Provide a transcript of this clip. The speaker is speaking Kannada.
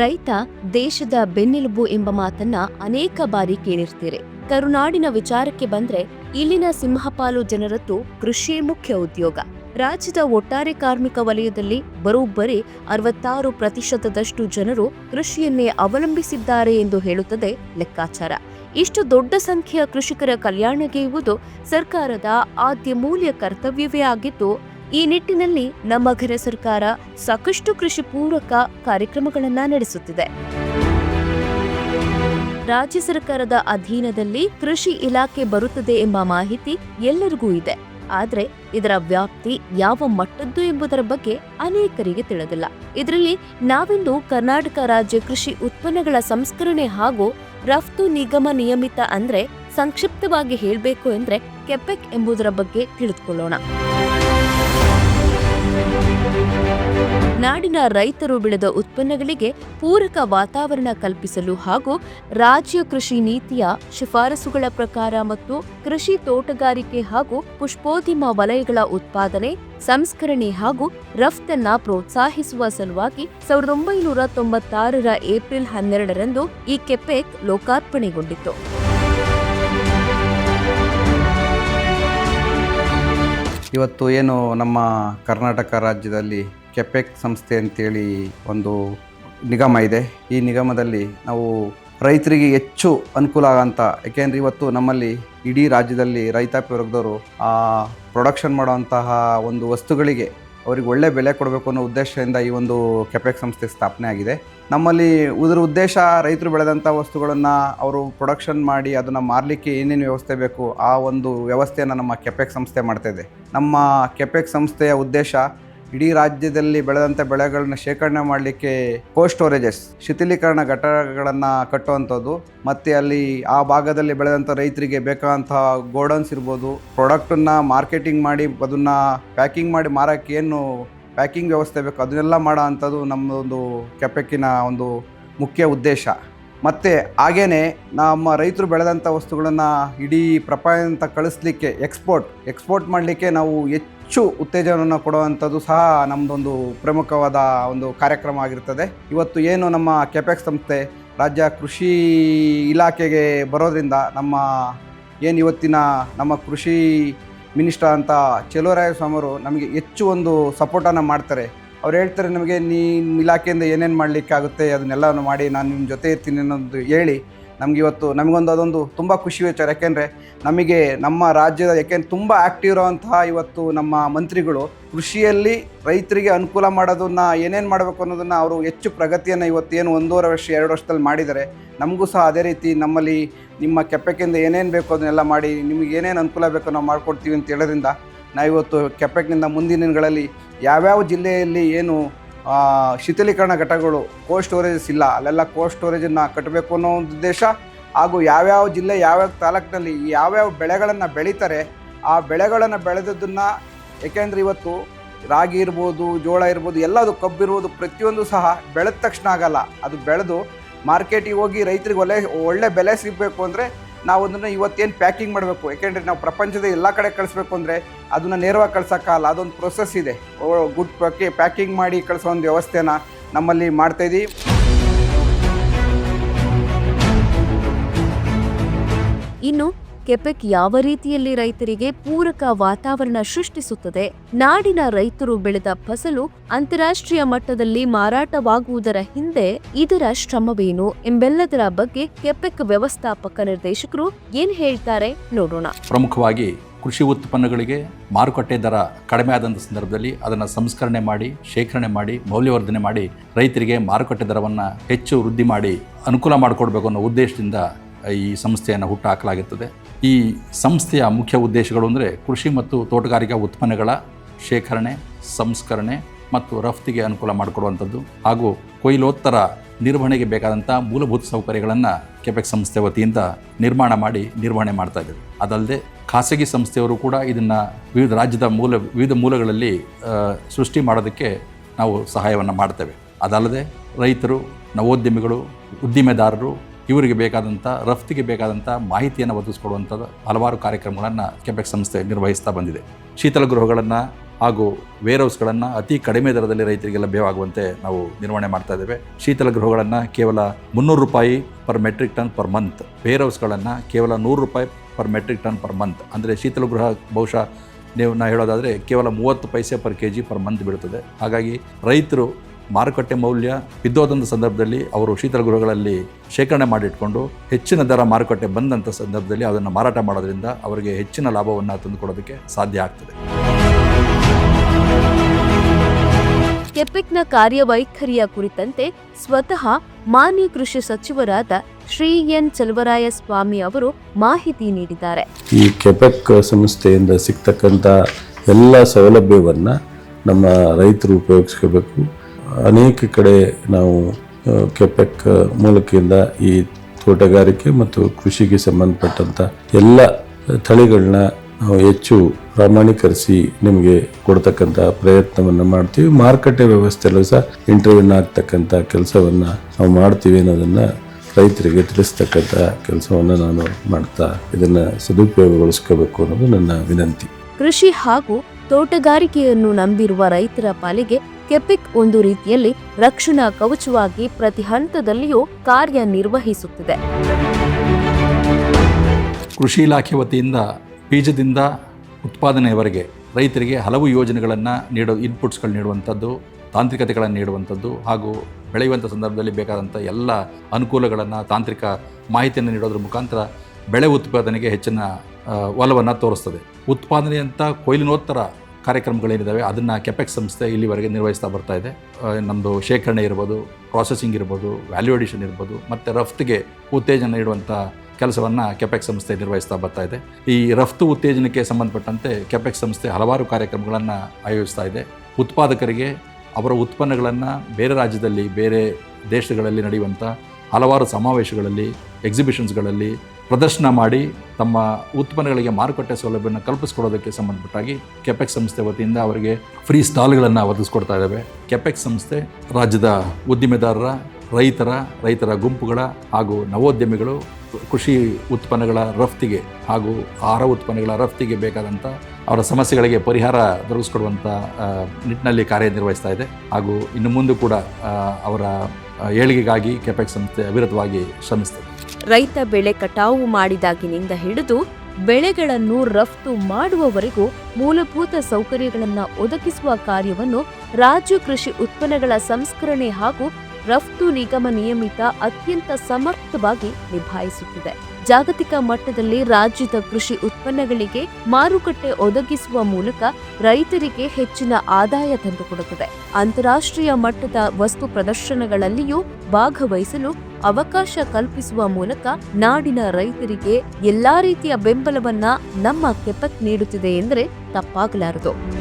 ರೈತ ದೇಶದ ಬೆನ್ನೆಲುಬು ಎಂಬ ಮಾತನ್ನ ಅನೇಕ ಬಾರಿ ಕೇಳಿರ್ತೀರಿ. ಕರುನಾಡಿನ ವಿಚಾರಕ್ಕೆ ಬಂದ್ರೆ ಇಲ್ಲಿನ ಸಿಂಹಪಾಲು ಜನರದ್ದು ಕೃಷಿಯೇ ಮುಖ್ಯ ಉದ್ಯೋಗ. ರಾಜ್ಯದ ಒಟ್ಟಾರೆ ಕಾರ್ಮಿಕ ವಲಯದಲ್ಲಿ ಬರೋಬ್ಬರಿ ಅರವತ್ತಾರು ಪ್ರತಿಶತದಷ್ಟು ಜನರು ಕೃಷಿಯನ್ನೇ ಅವಲಂಬಿಸಿದ್ದಾರೆ ಎಂದು ಹೇಳುತ್ತದೆ ಲೆಕ್ಕಾಚಾರ. ಇಷ್ಟು ದೊಡ್ಡ ಸಂಖ್ಯೆಯ ಕೃಷಿಕರ ಕಲ್ಯಾಣಗೆಯುವುದು ಸರ್ಕಾರದ ಆದ್ಯ ಮೂಲ್ಯ ಕರ್ತವ್ಯವೇ ಆಗಿದ್ದು ಈ ನಿಟ್ಟಿನಲ್ಲಿ ನಮ್ಮ ಘರ ಸರ್ಕಾರ ಸಾಕಷ್ಟು ಕೃಷಿ ಪೂರಕ ಕಾರ್ಯಕ್ರಮಗಳನ್ನು ನಡೆಸುತ್ತಿದೆ. ರಾಜ್ಯ ಸರ್ಕಾರದ ಅಧೀನದಲ್ಲಿ ಕೃಷಿ ಇಲಾಖೆ ಬರುತ್ತದೆ ಎಂಬ ಮಾಹಿತಿ ಎಲ್ಲರಿಗೂ ಇದೆ. ಆದರೆ ಇದರ ವ್ಯಾಪ್ತಿ ಯಾವ ಮಟ್ಟದ್ದು ಎಂಬುದರ ಬಗ್ಗೆ ಅನೇಕರಿಗೆ ತಿಳಿದಿಲ್ಲ. ಇದರಲ್ಲಿ ನಾವಿಂದು ಕರ್ನಾಟಕ ರಾಜ್ಯ ಕೃಷಿ ಉತ್ಪನ್ನಗಳ ಸಂಸ್ಕರಣೆ ಹಾಗೂ ರಫ್ತು ನಿಗಮ ನಿಯಮಿತ ಅಂದ್ರೆ ಸಂಕ್ಷಿಪ್ತವಾಗಿ ಹೇಳಬೇಕು ಅಂದ್ರೆ ಕೆಪೆಕ್ ಎಂಬುದರ ಬಗ್ಗೆ ತಿಳಿದುಕೊಳ್ಳೋಣ. ನಾಡಿನ ರೈತರು ಬೆಳೆದ ಉತ್ಪನ್ನಗಳಿಗೆ ಪೂರಕ ವಾತಾವರಣ ಕಲ್ಪಿಸಲು ಹಾಗೂ ರಾಜ್ಯ ಕೃಷಿ ನೀತಿಯ ಶಿಫಾರಸುಗಳ ಪ್ರಕಾರ ಮತ್ತು ಕೃಷಿ ತೋಟಗಾರಿಕೆ ಹಾಗೂ ಪುಷ್ಪೋದ್ಯಮ ವಲಯಗಳ ಉತ್ಪಾದನೆ, ಸಂಸ್ಕರಣೆ ಹಾಗೂ ರಫ್ತನ್ನ ಪ್ರೋತ್ಸಾಹಿಸುವ ಸಲುವಾಗಿ ಸಾವಿರದ ಒಂಬೈನೂರ ತೊಂಬತ್ತಾರರ ಏಪ್ರಿಲ್ ಹನ್ನೆರಡರಂದು ಈ ಕೆಪೆಕ್ ಲೋಕಾರ್ಪಣೆಗೊಂಡಿತು ಇವತ್ತು ಏನು ನಮ್ಮ ಕರ್ನಾಟಕ ರಾಜ್ಯದಲ್ಲಿ ಕೆಪೆಕ್ ಸಂಸ್ಥೆ ಅಂತೇಳಿ ಒಂದು ನಿಗಮ ಇದೆ. ಈ ನಿಗಮದಲ್ಲಿ ನಾವು ರೈತರಿಗೆ ಹೆಚ್ಚು ಅನುಕೂಲ ಆಗಂತ ಯಾಕೆಂದರೆ ಇವತ್ತು ನಮ್ಮಲ್ಲಿ ಇಡೀ ರಾಜ್ಯದಲ್ಲಿ ರೈತಾಪಿ ವರ್ಗದವರು ಆ ಪ್ರೊಡಕ್ಷನ್ ಮಾಡುವಂತಹ ಒಂದು ವಸ್ತುಗಳಿಗೆ ಅವ್ರಿಗೆ ಒಳ್ಳೆ ಬೆಲೆ ಕೊಡಬೇಕು ಅನ್ನೋ ಉದ್ದೇಶದಿಂದ ಈ ಒಂದು ಕೆಪೆಕ್ ಸಂಸ್ಥೆ ಸ್ಥಾಪನೆ ಆಗಿದೆ. ನಮ್ಮಲ್ಲಿ ಇದರ ಉದ್ದೇಶ ರೈತರು ಬೆಳೆದಂಥ ವಸ್ತುಗಳನ್ನು ಅವರು ಪ್ರೊಡಕ್ಷನ್ ಮಾಡಿ ಅದನ್ನು ಮಾರಲಿಕ್ಕೆ ಏನೇನು ವ್ಯವಸ್ಥೆ ಬೇಕು, ಆ ಒಂದು ವ್ಯವಸ್ಥೆಯನ್ನು ನಮ್ಮ ಕೆಪೆಕ್ ಸಂಸ್ಥೆ ಮಾಡ್ತಾ ಇದೆ. ನಮ್ಮ ಕೆಪೆಕ್ ಸಂಸ್ಥೆಯ ಉದ್ದೇಶ ಇಡೀ ರಾಜ್ಯದಲ್ಲಿ ಬೆಳೆದಂಥ ಬೆಳೆಗಳನ್ನ ಶೇಖರಣೆ ಮಾಡಲಿಕ್ಕೆ ಕೋಲ್ಡ್ ಸ್ಟೋರೇಜಸ್ ಶಿಥಿಲೀಕರಣ ಘಟಕಗಳನ್ನು ಕಟ್ಟುವಂಥದ್ದು, ಮತ್ತು ಅಲ್ಲಿ ಆ ಭಾಗದಲ್ಲಿ ಬೆಳೆದಂಥ ರೈತರಿಗೆ ಬೇಕಾದಂತಹ ಗೋಡೌನ್ಸ್ ಇರ್ಬೋದು ಪ್ರಾಡಕ್ಟನ್ನು ಮಾರ್ಕೆಟಿಂಗ್ ಮಾಡಿ, ಅದನ್ನು ಪ್ಯಾಕಿಂಗ್ ಮಾಡಿ ಮಾರೋಕ್ಕೆ ಏನು ಪ್ಯಾಕಿಂಗ್ ವ್ಯವಸ್ಥೆ ಬೇಕು, ಅದನ್ನೆಲ್ಲ ಮಾಡೋ ಅಂಥದ್ದು ನಮ್ಮದೊಂದು ಕೆಪೆಕ್ಕಿನ ಒಂದು ಮುಖ್ಯ ಉದ್ದೇಶ. ಮತ್ತು ಹಾಗೇ ನಮ್ಮ ರೈತರು ಬೆಳೆದಂಥ ವಸ್ತುಗಳನ್ನು ಇಡೀ ಪ್ರಪಂಚ ಕಳಿಸ್ಲಿಕ್ಕೆ ಎಕ್ಸ್ಪೋರ್ಟ್ ಎಕ್ಸ್ಪೋರ್ಟ್ ಮಾಡಲಿಕ್ಕೆ ನಾವು ಹೆಚ್ಚು ಉತ್ತೇಜನವನ್ನು ಕೊಡುವಂಥದ್ದು ಸಹ ನಮ್ಮದೊಂದು ಪ್ರಮುಖವಾದ ಒಂದು ಕಾರ್ಯಕ್ರಮ ಆಗಿರ್ತದೆ. ಇವತ್ತು ಏನು ನಮ್ಮ ಕೆಪೆಕ್ಸ್ ಸಂಸ್ಥೆ ರಾಜ್ಯ ಕೃಷಿ ಇಲಾಖೆಗೆ ಬರೋದ್ರಿಂದ ನಮ್ಮ ಏನು ಇವತ್ತಿನ ನಮ್ಮ ಕೃಷಿ ಮಿನಿಸ್ಟರ್ ಅಂತ ಚೆಲುವರಾಯ ಸ್ವಾಮಿಯವರು ನಮಗೆ ಹೆಚ್ಚು ಒಂದು ಸಪೋರ್ಟನ್ನು ಮಾಡ್ತಾರೆ. ಅವ್ರು ಹೇಳ್ತಾರೆ ನಮಗೆ ನಿಮ್ಮ ಇಲಾಖೆಯಿಂದ ಏನೇನು ಮಾಡಲಿಕ್ಕಾಗುತ್ತೆ ಅದನ್ನೆಲ್ಲವನ್ನು ಮಾಡಿ ನಾನು ನಿಮ್ಮ ಜೊತೆ ಇರ್ತೀನಿ ಅನ್ನೋದು ಹೇಳಿ ನಮ್ಗೆ ಇವತ್ತು ನಮಗೊಂದು ಅದೊಂದು ತುಂಬ ಖುಷಿ ವಿಚಾರ ಯಾಕೆಂದರೆ ನಮಗೆ ನಮ್ಮ ರಾಜ್ಯದ ಯಾಕೆಂದ್ರೆ ತುಂಬ ಆ್ಯಕ್ಟಿವ್ ಇರೋವಂತಹ ಇವತ್ತು ನಮ್ಮ ಮಂತ್ರಿಗಳು ಕೃಷಿಯಲ್ಲಿ ರೈತರಿಗೆ ಅನುಕೂಲ ಮಾಡೋದನ್ನು ಏನೇನು ಮಾಡಬೇಕು ಅನ್ನೋದನ್ನು ಅವರು ಹೆಚ್ಚು ಪ್ರಗತಿಯನ್ನು ಇವತ್ತು ಏನು ಒಂದೂವರೆ ವರ್ಷ, ಎರಡು ವರ್ಷದಲ್ಲಿ ಮಾಡಿದ್ದಾರೆ. ನಮಗೂ ಸಹ ಅದೇ ರೀತಿ ನಮ್ಮಲ್ಲಿ ನಿಮ್ಮ ಕೆಪ್ಪಕ್ಕಿಂದ ಏನೇನು ಬೇಕು ಅದನ್ನೆಲ್ಲ ಮಾಡಿ ನಿಮಗೆ ಏನೇನು ಅನುಕೂಲ ಬೇಕೋ ನಾವು ಮಾಡಿಕೊಡ್ತೀವಿ ಅಂತ ಹೇಳೋದ್ರಿಂದ ನಾವಿವತ್ತು ಕೆಪೆಕ್ನಿಂದ ಮುಂದಿನ ದಿನಗಳಲ್ಲಿ ಯಾವ್ಯಾವ ಜಿಲ್ಲೆಯಲ್ಲಿ ಏನು ಆ, ಶಿಥಿಲೀಕರಣ ಘಟಕಗಳು ಕೋಲ್ಡ್ ಸ್ಟೋರೇಜಸ್ ಇಲ್ಲ. ಅಲ್ಲೆಲ್ಲ ಕೋಲ್ಡ್ ಸ್ಟೋರೇಜನ್ನು ಕಟ್ಟಬೇಕು ಅನ್ನೋ ಒಂದು ಉದ್ದೇಶ. ಹಾಗೂ ಯಾವ್ಯಾವ ಜಿಲ್ಲೆ ಯಾವ್ಯಾವ ತಾಲೂಕಿನಲ್ಲಿ ಯಾವ್ಯಾವ ಬೆಳೆಗಳನ್ನು ಬೆಳೀತಾರೆ ಆ ಬೆಳೆಗಳನ್ನು ಬೆಳೆದದ್ದನ್ನು ಏಕೆಂದರೆ ಇವತ್ತು ರಾಗಿ ಇರ್ಬೋದು ಜೋಳ ಇರ್ಬೋದು ಎಲ್ಲದು ಕಬ್ಬು ಇರ್ಬೋದು ಪ್ರತಿಯೊಂದು ಸಹ ಬೆಳೆದ ತಕ್ಷಣ ಆಗಲ್ಲ. ಅದು ಬೆಳೆದು ಮಾರ್ಕೆಟಿಗೆ ಹೋಗಿ ರೈತರಿಗೆ ಒಳ್ಳೆ ಒಳ್ಳೆ ಬೆಲೆ ಸಿಗಬೇಕು ಅಂದರೆ ನಾವು ಅದನ್ನು ಇವತ್ತೇನು ಪ್ಯಾಕಿಂಗ್ ಮಾಡಬೇಕು? ಯಾಕೆಂದರೆ ನಾವು ಪ್ರಪಂಚದ ಎಲ್ಲ ಕಡೆ ಕಳಿಸ್ಬೇಕು ಅಂದರೆ ಅದನ್ನು ನೇರವಾಗಿ ಕಳ್ಸೋಕ್ಕಾಗಲ್ಲ ಅದೊಂದು ಪ್ರೊಸೆಸ್ ಇದೆ. ಗುಡ್ ಪ್ಯಾಕಿ ಪ್ಯಾಕಿಂಗ್ ಮಾಡಿ ಕಳಿಸೋ ಒಂದು ವ್ಯವಸ್ಥೆನ ನಮ್ಮಲ್ಲಿ ಮಾಡ್ತಾಯಿದ್ದೀವಿ ಇನ್ನು ಕೆಪೆಕ್ ಯಾವ ರೀತಿಯಲ್ಲಿ ರೈತರಿಗೆ ಪೂರಕ ವಾತಾವರಣ ಸೃಷ್ಟಿಸುತ್ತದೆ? ನಾಡಿನ ರೈತರು ಬೆಳೆದ ಫಸಲು ಅಂತಾರಾಷ್ಟ್ರೀಯ ಮಟ್ಟದಲ್ಲಿ ಮಾರಾಟವಾಗುವುದರ ಹಿಂದೆ ಇದರ ಶ್ರಮವೇನು ಎಂಬೆಲ್ಲದರ ಬಗ್ಗೆ ಕೆಪೆಕ್ ವ್ಯವಸ್ಥಾಪಕ ನಿರ್ದೇಶಕರು ಏನ್ ಹೇಳ್ತಾರೆ ನೋಡೋಣ. ಪ್ರಮುಖವಾಗಿ ಕೃಷಿ ಉತ್ಪನ್ನಗಳಿಗೆ ಮಾರುಕಟ್ಟೆ ದರ ಕಡಿಮೆ ಆದಂಥ ಸಂದರ್ಭದಲ್ಲಿ ಅದನ್ನು ಸಂಸ್ಕರಣೆ ಮಾಡಿ, ಶೇಖರಣೆ ಮಾಡಿ, ಮೌಲ್ಯವರ್ಧನೆ ಮಾಡಿ ರೈತರಿಗೆ ಮಾರುಕಟ್ಟೆ ದರವನ್ನು ಹೆಚ್ಚು ವೃದ್ಧಿ ಮಾಡಿ ಅನುಕೂಲ ಮಾಡಿಕೊಡ್ಬೇಕು ಅನ್ನೋ ಉದ್ದೇಶದಿಂದ ಈ ಸಂಸ್ಥೆಯನ್ನು ಹುಟ್ಟು ಹಾಕಲಾಗುತ್ತದೆ ಈ ಸಂಸ್ಥೆಯ ಮುಖ್ಯ ಉದ್ದೇಶಗಳು ಅಂದರೆ ಕೃಷಿ ಮತ್ತು ತೋಟಗಾರಿಕಾ ಉತ್ಪನ್ನಗಳ ಶೇಖರಣೆ, ಸಂಸ್ಕರಣೆ ಮತ್ತು ರಫ್ತಿಗೆ ಅನುಕೂಲ ಮಾಡಿಕೊಡುವಂಥದ್ದು ಹಾಗೂ ಕೊಯ್ಲೋತ್ತರ ನಿರ್ವಹಣೆಗೆ ಬೇಕಾದಂಥ ಮೂಲಭೂತ ಸೌಕರ್ಯಗಳನ್ನು ಕೆಪೆಕ್ ಸಂಸ್ಥೆ ವತಿಯಿಂದ ನಿರ್ಮಾಣ ಮಾಡಿ ನಿರ್ವಹಣೆ ಮಾಡ್ತಾ ಇದ್ದೇವೆ ಅದಲ್ಲದೆ ಖಾಸಗಿ ಸಂಸ್ಥೆಯವರು ಕೂಡ ಇದನ್ನು ವಿವಿಧ ರಾಜ್ಯದ ಮೂಲ, ವಿವಿಧ ಮೂಲಗಳಲ್ಲಿ ಸೃಷ್ಟಿ ಮಾಡೋದಕ್ಕೆ ನಾವು ಸಹಾಯವನ್ನು ಮಾಡ್ತೇವೆ. ಅದಲ್ಲದೆ ರೈತರು, ನವೋದ್ಯಮಿಗಳು, ಉದ್ದಿಮೆದಾರರು ಇವರಿಗೆ ಬೇಕಾದಂಥ, ರಫ್ತಿಗೆ ಬೇಕಾದಂಥ ಮಾಹಿತಿಯನ್ನು ಒದಗಿಸ್ಕೊಡುವಂಥದ್ದು ಹಲವಾರು ಕಾರ್ಯಕ್ರಮಗಳನ್ನು ಕೆಬೆಕ್ ಸಂಸ್ಥೆ ನಿರ್ವಹಿಸ್ತಾ ಬಂದಿದೆ. ಶೀತಲ ಗೃಹಗಳನ್ನು ಹಾಗೂ ವೇರ್ ಹೌಸ್ಗಳನ್ನು ಅತಿ ಕಡಿಮೆ ದರದಲ್ಲಿ ರೈತರಿಗೆ ಲಭ್ಯವಾಗುವಂತೆ ನಾವು ನಿರ್ವಹಣೆ ಮಾಡ್ತಾ ಇದ್ದೇವೆ. ಶೀತಲ ಗೃಹಗಳನ್ನು ಕೇವಲ ಮುನ್ನೂರು ರೂಪಾಯಿ per metric ton per month wear ಹೌಸ್ಗಳನ್ನು ಕೇವಲ ನೂರು ರೂಪಾಯಿ per metric ton per month ಅಂದರೆ ಶೀತಲ ಗೃಹ ಬಹುಶಃ ನೀವು ನಾ ಹೇಳೋದಾದರೆ ಕೇವಲ ಮೂವತ್ತು ಪೈಸೆ per K G per month ಬೀಳುತ್ತದೆ ಹಾಗಾಗಿ ರೈತರು ಮಾರುಕಟ್ಟೆ ಮೌಲ್ಯ ಬಿದ್ದೋದಂಥ ಸಂದರ್ಭದಲ್ಲಿ ಅವರು ಶೀತಲ ಗೃಹಗಳಲ್ಲಿ ಶೇಖರಣೆ ಮಾಡಿಟ್ಕೊಂಡು ಹೆಚ್ಚಿನ ದರ ಮಾರುಕಟ್ಟೆ ಬಂದಂಥ ಸಂದರ್ಭದಲ್ಲಿ ಅದನ್ನು ಮಾರಾಟ ಮಾಡೋದ್ರಿಂದ ಅವರಿಗೆ ಹೆಚ್ಚಿನ ಲಾಭವನ್ನು ತಂದುಕೊಡೋದಕ್ಕೆ ಸಾಧ್ಯ ಆಗ್ತದೆ. ಕೆಪೆಕ್ನ ಕಾರ್ಯವೈಖರಿಯ ಕುರಿತಂತೆ ಸ್ವತಃ ಮಾನ್ಯ ಕೃಷಿ ಸಚಿವರಾದ ಶ್ರೀ ಎನ್ ಚಲವರಾಯ ಸ್ವಾಮಿ ಅವರು ಮಾಹಿತಿ ನೀಡಿದ್ದಾರೆ. ಈ ಕೆಪೆಕ್ ಸಂಸ್ಥೆಯಿಂದ ಸಿಗ್ತಕ್ಕಂಥ ಎಲ್ಲ ಸೌಲಭ್ಯವನ್ನು ನಮ್ಮ ರೈತರು ಉಪಯೋಗಿಸ್ಕೋಬೇಕು. ಅನೇಕ ಕಡೆ ನಾವು ಕೆಪೆಕ್ ಮೂಲಕದಿಂದ ಈ ತೋಟಗಾರಿಕೆ ಮತ್ತು ಕೃಷಿಗೆ ಸಂಬಂಧಪಟ್ಟಂಥ ಎಲ್ಲ ತಳಿಗಳನ್ನ ನಾವು ಹೆಚ್ಚು ಪ್ರಮಾಣೀಕರಿಸಿ ನಿಮಗೆ ಕೊಡ್ತಕ್ಕಂಥ ಪ್ರಯತ್ನವನ್ನು ಮಾಡ್ತೀವಿ. ಮಾರುಕಟ್ಟೆ ವ್ಯವಸ್ಥೆಯಲ್ಲೂ ಸಹ ಇಂಟರ್ವ್ಯೂನ್ ಆಗ್ತಕ್ಕಂಥ ಕೆಲಸವನ್ನು ನಾವು ಮಾಡ್ತೀವಿ ಅನ್ನೋದನ್ನು ರೈತರಿಗೆ ತಿಳಿಸ್ತಕ್ಕಂಥ ಕೆಲಸವನ್ನು ನಾನು ಮಾಡ್ತಾ ಇದನ್ನು ಸದುಪಯೋಗಗೊಳಿಸ್ಕೋಬೇಕು ಅನ್ನೋದು ನನ್ನ ವಿನಂತಿ. ಕೃಷಿ ಹಾಗೂ ತೋಟಗಾರಿಕೆಯನ್ನು ನಂಬಿರುವ ರೈತರ ಪಾಲಿಗೆ ಕೆಪಿಕ್ ಒಂದು ರೀತಿಯಲ್ಲಿ ರಕ್ಷಣಾ ಕವಚವಾಗಿ ಪ್ರತಿ ಹಂತದಲ್ಲಿಯೂ ಕಾರ್ಯನಿರ್ವಹಿಸುತ್ತಿದೆ. ಕೃಷಿ ಇಲಾಖೆ ವತಿಯಿಂದ ಬೀಜದಿಂದ ಉತ್ಪಾದನೆಯವರೆಗೆ ರೈತರಿಗೆ ಹಲವು ಯೋಜನೆಗಳನ್ನು ನೀಡೋ ಇನ್ಪುಟ್ಸ್ಗಳು ನೀಡುವಂಥದ್ದು, ತಾಂತ್ರಿಕತೆಗಳನ್ನು ನೀಡುವಂಥದ್ದು ಹಾಗೂ ಬೆಳೆಯುವಂಥ ಸಂದರ್ಭದಲ್ಲಿ ಬೇಕಾದಂಥ ಎಲ್ಲ ಅನುಕೂಲಗಳನ್ನು, ತಾಂತ್ರಿಕ ಮಾಹಿತಿಯನ್ನು ನೀಡೋದ್ರ ಮುಖಾಂತರ ಬೆಳೆ ಉತ್ಪಾದನೆಗೆ ಹೆಚ್ಚಿನ ಒಲವನ್ನು ತೋರಿಸ್ತದೆ. ಉತ್ಪಾದನೆಯಂಥ ಕೊಯ್ಲಿನೋತ್ತರ ಕಾರ್ಯಕ್ರಮಗಳೇನಿದ್ದಾವೆ, ಅದನ್ನು ಕೆಪೆಕ್ಸ್ ಸಂಸ್ಥೆ ಇಲ್ಲಿವರೆಗೆ ನಿರ್ವಹಿಸ್ತಾ ಬರ್ತಾ ಇದೆ. ನಮ್ಮದು ಶೇಖರಣೆ ಇರ್ಬೋದು ಪ್ರಾಸೆಸಿಂಗ್ ಇರ್ಬೋದು ವ್ಯಾಲ್ಯೂ ಅಡಿಷನ್ ಇರ್ಬೋದು, ಮತ್ತು ರಫ್ತಿಗೆ ಉತ್ತೇಜನ ನೀಡುವಂಥ ಕೆಲಸವನ್ನು ಕೆಪೆಕ್ ಸಂಸ್ಥೆ ನಿರ್ವಹಿಸ್ತಾ ಬರ್ತಾ ಇದೆ. ಈ ರಫ್ತು ಉತ್ತೇಜನಕ್ಕೆ ಸಂಬಂಧಪಟ್ಟಂತೆ ಕೆಪೆಕ್ ಸಂಸ್ಥೆ ಹಲವಾರು ಕಾರ್ಯಕ್ರಮಗಳನ್ನು ಆಯೋಜಿಸ್ತಾ ಇದೆ. ಉತ್ಪಾದಕರಿಗೆ ಅವರ ಉತ್ಪನ್ನಗಳನ್ನು ಬೇರೆ ರಾಜ್ಯದಲ್ಲಿ, ಬೇರೆ ದೇಶಗಳಲ್ಲಿ ನಡೆಯುವಂಥ ಹಲವಾರು ಸಮಾವೇಶಗಳಲ್ಲಿ ಎಕ್ಸಿಬಿಷನ್ಸ್ಗಳಲ್ಲಿ ಪ್ರದರ್ಶನ ಮಾಡಿ ತಮ್ಮ ಉತ್ಪನ್ನಗಳಿಗೆ ಮಾರುಕಟ್ಟೆ ಸೌಲಭ್ಯವನ್ನು ಕಲ್ಪಿಸ್ಕೊಡೋದಕ್ಕೆ ಸಂಬಂಧಪಟ್ಟಾಗಿ ಕೆಪೆಕ್ ಸಂಸ್ಥೆ ವತಿಯಿಂದ ಅವರಿಗೆ ಫ್ರೀ ಸ್ಟಾಲ್ಗಳನ್ನು ಒದಗಿಸ್ಕೊಡ್ತಾ ಇದ್ದಾವೆ. ಕೆಪೆಕ್ ಸಂಸ್ಥೆ ರಾಜ್ಯದ ಉದ್ದಿಮೆದಾರರ, ರೈತರ ರೈತರ ಗುಂಪುಗಳ ಹಾಗೂ ನವೋದ್ಯಮಿಗಳು ಕೃಷಿ ಉತ್ಪನ್ನಗಳ ರಫ್ತಿಗೆ ಹಾಗೂ ಆಹಾರ ಉತ್ಪನ್ನಗಳ ರಫ್ತಿಗೆ ಬೇಕಾದಂಥ ಅವರ ಸಮಸ್ಯೆಗಳಿಗೆ ಪರಿಹಾರ ದೊರಕಿಸ್ಕೊಡುವಂಥ ನಿಟ್ಟಿನಲ್ಲಿ ಕಾರ್ಯನಿರ್ವಹಿಸ್ತಾ ಇದೆ. ಹಾಗೂ ಇನ್ನು ಮುಂದೆ ಕೂಡ ಅವರ ಏಳಿಗೆಗಾಗಿ ಕೆಪೆಕ್ ಸಂಸ್ಥೆ ಅವಿರತವಾಗಿ ಶ್ರಮಿಸ್ತದೆ ರೈತ ಬೆಳೆ ಕಟಾವು ಮಾಡಿದಾಗಿನಿಂದ ಹಿಡಿದು ಬೆಳೆಗಳನ್ನು ರಫ್ತು ಮಾಡುವವರೆಗೂ ಮೂಲಭೂತ ಸೌಕರ್ಯಗಳನ್ನು ಒದಗಿಸುವ ಕಾರ್ಯವನ್ನು ರಾಜ್ಯ ಕೃಷಿ ಉತ್ಪನ್ನಗಳ ಸಂಸ್ಕರಣೆ ಹಾಗೂ ರಫ್ತು ನಿಗಮ ನಿಯಮಿತ ಅತ್ಯಂತ ಸಮರ್ಥವಾಗಿ ನಿಭಾಯಿಸುತ್ತಿದೆ. ಜಾಗತಿಕ ಮಟ್ಟದಲ್ಲಿ ರಾಜ್ಯದ ಕೃಷಿ ಉತ್ಪನ್ನಗಳಿಗೆ ಮಾರುಕಟ್ಟೆ ಒದಗಿಸುವ ಮೂಲಕ ರೈತರಿಗೆ ಹೆಚ್ಚಿನ ಆದಾಯ ತಂದುಕೊಡುತ್ತದೆ. ಅಂತಾರಾಷ್ಟ್ರೀಯ ಮಟ್ಟದ ವಸ್ತು ಪ್ರದರ್ಶನಗಳಲ್ಲಿಯೂ ಭಾಗವಹಿಸಲು ಅವಕಾಶ ಕಲ್ಪಿಸುವ ಮೂಲಕ ನಾಡಿನ ರೈತರಿಗೆ ಎಲ್ಲಾ ರೀತಿಯ ಬೆಂಬಲವನ್ನ ನಮ್ಮ ಕೆಪಕ್ ನೀಡುತ್ತಿದೆ ಎಂದರೆ ತಪ್ಪಾಗಲಾರದು.